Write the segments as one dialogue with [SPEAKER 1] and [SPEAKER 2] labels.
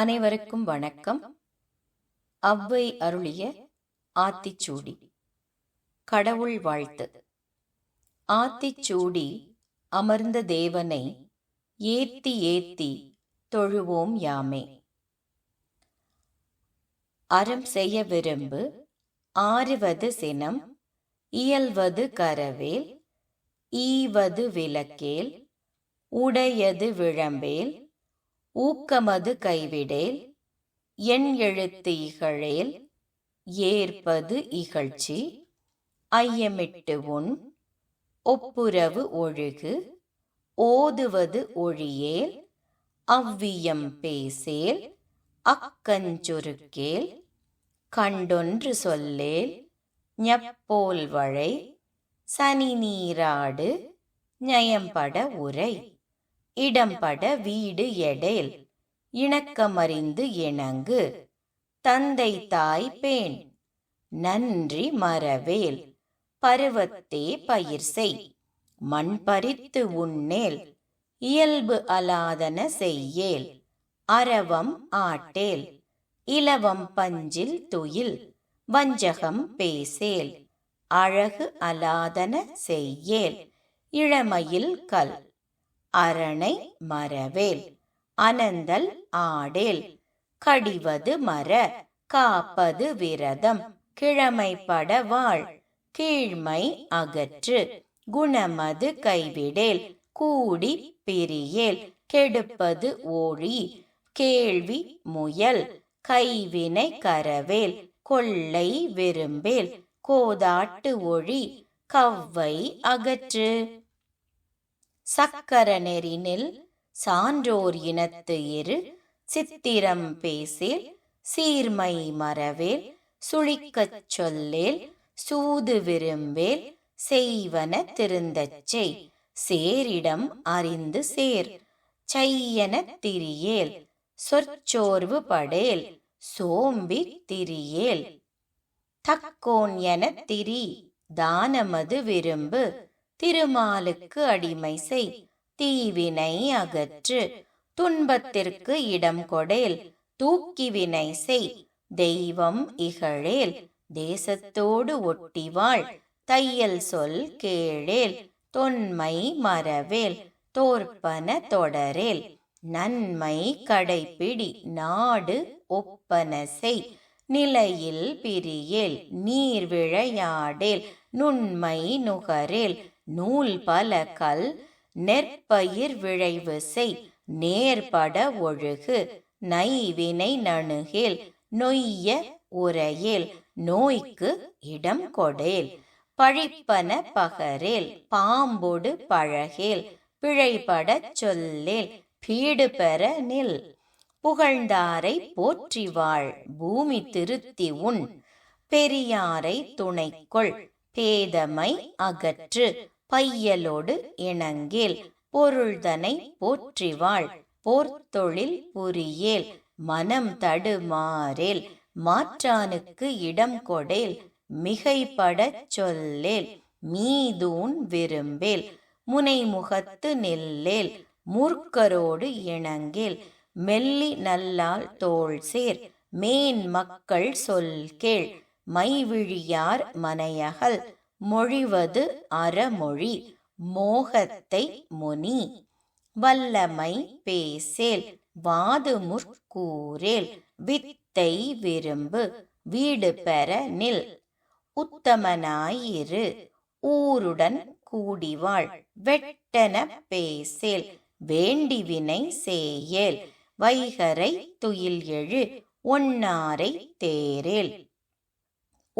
[SPEAKER 1] அனைவருக்கும் வணக்கம் அவ்வை அருளிய ஆத்திச்சூடி கடவுள் வாழ்த்து ஆத்திச்சூடி அமர்ந்த தேவனை ஏத்தி ஏத்தி தொழுவோம் யாமே அறம் செய்ய விரும்பு ஆறுவது சினம் இயல்வது கரவேல் ஈவது விளக்கேல் உடையது விழம்பேல் ஊக்கமது கைவிடேல் என் எழுத்து இகழேல் ஏற்பது இகழ்ச்சி ஐயமிட்டு உன் ஒப்புரவு ஒழுகு ஓதுவது ஒழியேல் அவ்வியம் பேசேல் அக்கஞ்சொருக்கேல் கண்டொன்று சொல்லேல் ஞப்போல் வழை சனி நீராடு நயம்பட உரை இடம்பட வீடு எடேல் இணக்கமறிந்து இணங்கு தந்தை தாய் பேண் நன்றி மரவேல் பருவத்தே பயிர் செய் மண் பறித்து உன்னேல் இயல்பு அலாதன செய்யேல் அரவம் ஆட்டேல் இலவம் பஞ்சில் துயில் வஞ்சகம் பேசேல் அழகு அலாதன செய்யேல் இளமையில் கல் அரணை மரவேல் அனந்தல் ஆடேல் கடிவது மர காப்பது விரதம் கிழமைப்பட வாழ் கீழ்மை அகற்று குணமது கைவிடேல் கூடி பிரியேல் கெடுப்பது ஓழி கேள்வி முயல் கைவினை கரவேல் கொள்ளை விரும்பேல் கோதாட்டு ஒழி கவ்வை அகற்று சக்கர நெறினில் சான்றோர் இனத்து இரு சித்திரம் பேசில் சீர்மை மரவேல் சுழிக்கச் சொல்லேல் சூது விரும்பேல் செய்வன திருந்தச் செய் சேரிடம் அறிந்து சேர் செய்யன திரியேல் சொற்சோர்வு படேல் சோம்பி திரியேல் தக்கோன் என திரி தானமது விரும்பு திருமாலுக்கு அடிமை செய் தீவினை அகற்று துன்பத்திற்கு இடம் கொடேல் தூக்கிவினை செய் தெய்வம் இகழேல் தேசத்தோடு ஒட்டிவாள் தையல் சொல் கேழேல் தொன்மை மறவேல் தோற்பன தொடரேல் நன்மை கடைப்பிடி நாடு ஒப்பன செய் நிலையில் பிரியேல் நீர் விழையாடேல் நுண்மை நுகரேல் நூல் பல கல் நெற்பயிர் விளைவு செய் நேர்பட ஒழுகு நைவினை நணுகில் நொய்ய உரையில் நோய்க்கு இடம் கொடேல் பழிப்பன பகரில் பாம்பொடு பழகில் பிழைபடச் சொல்லில் பீடு பெற நில் புகழ்ந்தாரை வாழ் பூமி திருத்தி உன் பெரியாரை துணைக்கொள் பேதமை அகற்று பையலோடு இணங்கேல் பொருள்தனை போற்றிவாள் போர்த்தொழில் புரியேல் மனம் தடுமாறேல் மாற்றானுக்கு இடம் கொடேல் மிகைப்படச் சொல்லேல் மீதூன் விரும்பேல் முனைமுகத்து நெல்லேல் மூர்க்கரோடு இணங்கேல் மெல்லி நல்லால் தோல் சேர் மேன் மக்கள் சொல் கேள் மைவிழியார் மனையகல் மொழிவது அறமொழி மோகத்தை முனி வல்லமை பேசேல் வாது முற்கூரேல் வித்தை விரும்பு வீடு பெற நில் உத்தமனாயிரு ஊருடன் கூடிவாள் வெட்டன பேசேல் வேண்டிவினை செய்யேல் வைகரை துயில் எழு ஒன்னாரை தேரேல்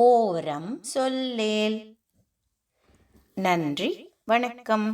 [SPEAKER 1] ஓரம் சொல்லேல் நன்றி வணக்கம்